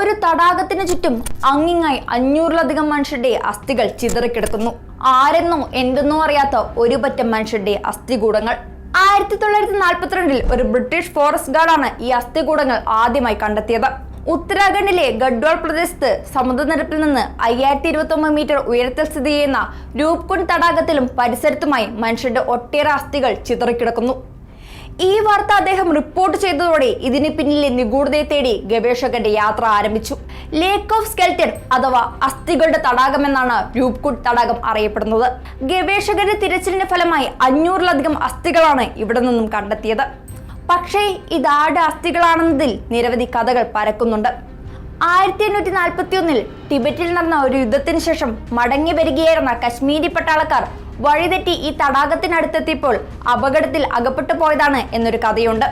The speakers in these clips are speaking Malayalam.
ഒരു തടാകത്തിന് ചുറ്റും അങ്ങിങ്ങായി അഞ്ഞൂറിലധികം മനുഷ്യരുടെ അസ്ഥികൾ ചിതറിക്കിടക്കുന്നു. ആരെന്നോ എന്തെന്നോ അറിയാത്ത ഒരു പറ്റം മനുഷ്യരുടെ അസ്ഥികൂടങ്ങൾ. ആയിരത്തി തൊള്ളായിരത്തി നാൽപ്പത്തിരണ്ടിൽ ഒരു ബ്രിട്ടീഷ് ഫോറസ്റ്റ് ഗാർഡാണ് ഈ അസ്ഥികൂടങ്ങൾ ആദ്യമായി കണ്ടെത്തിയത്. ഉത്തരാഖണ്ഡിലെ ഗഡ്വാൾ പ്രദേശത്ത് സമുദ്രനിരപ്പിൽ നിന്ന് അയ്യായിരത്തി ഇരുപത്തി ഒമ്പത് മീറ്റർ ഉയരത്തിൽ സ്ഥിതി ചെയ്യുന്ന രൂപ്കുണ്ട് തടാകത്തിലും പരിസരത്തുമായി മനുഷ്യരുടെ ഒട്ടേറെ അസ്ഥികൾ ചിതറിക്കിടക്കുന്നു. ഈ വാർത്ത അദ്ദേഹം റിപ്പോർട്ട് ചെയ്തതോടെ ഇതിന് പിന്നിലെ നിഗൂഢതയെ തേടി ഗവേഷകന്റെ യാത്ര ആരംഭിച്ചു. ലേക്ക് ഓഫ് സ്കെൽറ്റൻ അഥവാ അസ്ഥികളുടെ തടാകം എന്നാണ് രൂപ്കുട്ട് തടാകം അറിയപ്പെടുന്നത്. ഗവേഷകരുടെ തിരച്ചിലിന്റെ ഫലമായി അഞ്ഞൂറിലധികം അസ്ഥികളാണ് ഇവിടെ നിന്നും കണ്ടെത്തിയത്. പക്ഷേ ഇതാരുടെ അസ്ഥികളാണെന്നതിൽ നിരവധി കഥകൾ പരക്കുന്നുണ്ട്. ആയിരത്തി എണ്ണൂറ്റി നാൽപ്പത്തി ഒന്നിൽ ടിബറ്റിൽ നടന്ന ഒരു യുദ്ധത്തിന് ശേഷം മടങ്ങി വരികയായിരുന്ന കശ്മീരി പട്ടാളക്കാർ വഴിതെറ്റി ഈ തടാകത്തിനടുത്തെത്തിയപ്പോൾ അപകടത്തിൽ അകപ്പെട്ടു പോയതാണ് എന്നൊരു കഥയുണ്ട്.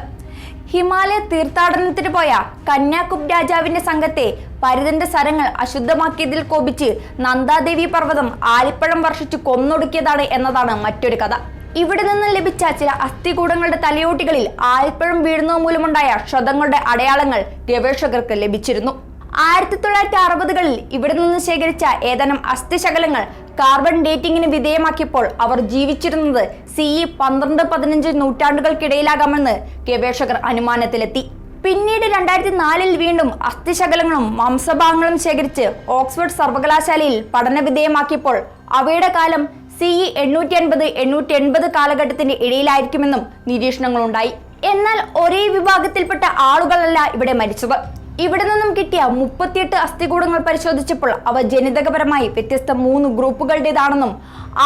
ഹിമാലയ തീർത്ഥാടനത്തിന് പോയ കന്യാകുബ് രാജാവിന്റെ സംഘത്തെ പരിതന്റെ സരങ്ങൾ അശുദ്ധമാക്കിയതിൽ കോപിച്ച് നന്ദാദേവി പർവതം ആലിപ്പഴം വർഷിച്ച് കൊന്നൊടുക്കിയതാണ് എന്നതാണ് മറ്റൊരു കഥ. ഇവിടെ നിന്ന് ലഭിച്ച ചില അസ്ഥികൂടങ്ങളുടെ തലയോട്ടികളിൽ ആലിപ്പഴം വീഴുന്നത് മൂലമുണ്ടായ ക്ഷതങ്ങളുടെ അടയാളങ്ങൾ ഗവേഷകർക്ക് ലഭിച്ചിരുന്നു. ആയിരത്തി തൊള്ളായിരത്തി അറുപതുകളിൽ ഇവിടെ നിന്ന് ശേഖരിച്ച ഏതാനും അസ്ഥിശകലങ്ങൾ കാർബൺ ഡേറ്റിംഗിന് വിധേയമാക്കിയപ്പോൾ അവർ ജീവിച്ചിരുന്നത് സി ഇ പന്ത്രണ്ട് പതിനഞ്ച് നൂറ്റാണ്ടുകൾക്കിടയിലാകാമെന്ന് ഗവേഷകർ അനുമാനത്തിലെത്തി. പിന്നീട് രണ്ടായിരത്തി നാലിൽ വീണ്ടും അസ്ഥിശകലങ്ങളും മാംസഭാഗങ്ങളും ശേഖരിച്ച് ഓക്സ്ഫോർഡ് സർവകലാശാലയിൽ പഠന വിധേയമാക്കിയപ്പോൾ അവയുടെ കാലം സി ഇ എണ്ണൂറ്റി അൻപത് എണ്ണൂറ്റി എൺപത് കാലഘട്ടത്തിന്റെ ഇടയിലായിരിക്കുമെന്നും നിരീക്ഷണങ്ങളുണ്ടായി. എന്നാൽ ഒരേ വിഭാഗത്തിൽപ്പെട്ട ആളുകളല്ല ഇവിടെ മരിച്ചത്. ഇവിടെ നിന്നും കിട്ടിയ മുപ്പത്തിയെട്ട് അസ്ഥികൂടങ്ങൾ പരിശോധിച്ചപ്പോൾ അവ ജനിതകപരമായി വ്യത്യസ്ത മൂന്ന് ഗ്രൂപ്പുകളുടേതാണെന്നും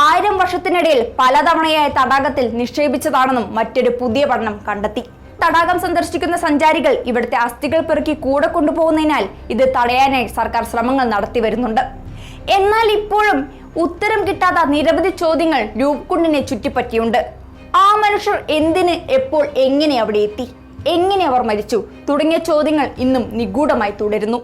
ആയിരം വർഷത്തിനിടയിൽ പലതവണയായി തടാകത്തിൽ നിക്ഷേപിച്ചതാണെന്നും മറ്റൊരു പുതിയ പഠനം കണ്ടെത്തി. തടാകം സന്ദർശിക്കുന്ന സഞ്ചാരികൾ ഇവിടുത്തെ അസ്ഥികൾ പെറുക്കി കൂടെ കൊണ്ടുപോകുന്നതിനാൽ ഇത് തടയാനായി സർക്കാർ ശ്രമങ്ങൾ നടത്തി വരുന്നുണ്ട്. എന്നാൽ ഇപ്പോഴും ഉത്തരം കിട്ടാത്ത നിരവധി ചോദ്യങ്ങൾ രൂപകുണ്ടിനെ ചുറ്റിപ്പറ്റിയുണ്ട്. ആ മനുഷ്യർ എന്തിന് എപ്പോൾ എങ്ങനെ അവിടെ എത്തി? എങ്ങനെ അവർ മരിച്ചു തുടങ്ങിയ ചോദ്യങ്ങൾ ഇന്നും നിഗൂഢമായി തുടരുന്നു